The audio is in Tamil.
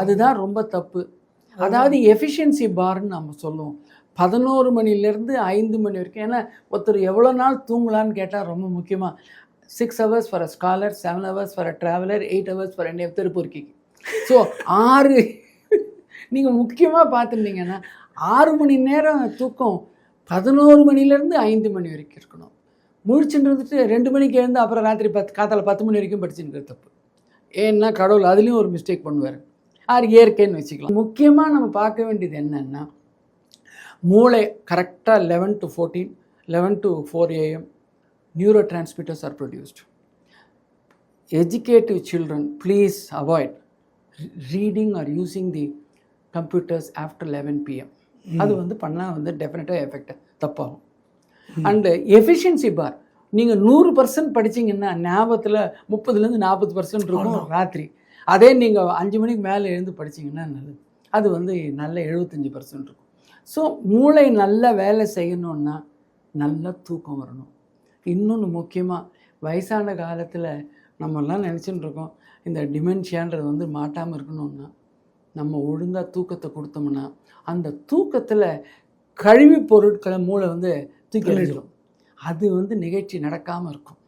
அதுதான் ரொம்ப தப்பு. அதாவது எஃபிஷியன்சி பார்ன்னு நம்ம சொல்லுவோம். பதினோரு மணிலேருந்து ஐந்து மணி வரைக்கும். ஏன்னா ஒருத்தர் எவ்வளோ நாள் தூங்கலான்னு கேட்டால் ரொம்ப முக்கியமாக six hours for a scholar seven hours for a traveller eight hours for a திருப்பூர்க்கு so ஆறு. நீங்கள் முக்கியமாக பார்த்துருந்தீங்கன்னா ஆறு மணி நேரம் தூக்கம் பதினோரு மணிலேருந்து ஐந்து மணி வரைக்கும் இருக்கணும். முழிச்சுட்டு இருந்துட்டு ரெண்டு மணிக்கு எழுந்து அப்புறம் ராத்திரி பத்து காத்தால பத்து மணி வரைக்கும் படிச்சுட்டு தப்பு. ஏன்னா கடவுள் அதுலேயும் ஒரு மிஸ்டேக் பண்ணுவார். ஆறு இயற்கைன்னு வச்சுக்கலாம். முக்கியமாக நம்ம பார்க்க வேண்டியது என்னென்னா மூளை கரெக்டாக eleven to fourteen eleven to four AM neurotransmitters are produced educative children please avoid reading or using the computers after eleven PM அது வந்து பண்ணால் வந்து டெஃபினட்டாக எஃபெக்ட் தப்பாகும். அண்டு எஃபிஷியன்சி பார் நீங்கள் நூறு பர்சன்ட் படிச்சீங்கன்னா ஞாபகத்தில் முப்பதுலேருந்து நாற்பது பர்சன்ட் இருக்கும் ராத்திரி. அதே நீங்கள் அஞ்சு மணிக்கு மேலே எழுந்து படிச்சீங்கன்னா நல்லது அது வந்து நல்ல எழுபத்தஞ்சி பர்சன்ட் இருக்கும். ஸோ மூளை நல்ல வேலை செய்யணுன்னா நல்ல தூக்கம் வரணும். இன்னொன்று முக்கியமாக வயசான காலத்தில் நம்மெல்லாம் நினச்சிட்டு இருக்கோம் இந்த டிமென்ஷியான்றது வந்து மாட்டாமல் இருக்கணும்னா நம்ம ஒழுங்காக தூக்கத்தை கொடுத்தோம்னா அந்த தூக்கத்தில் கழிவுப் பொருட்களை மூளை வந்து தூக்கி அது வந்து நிகழ்ச்சி நடக்காமல் இருக்கும்.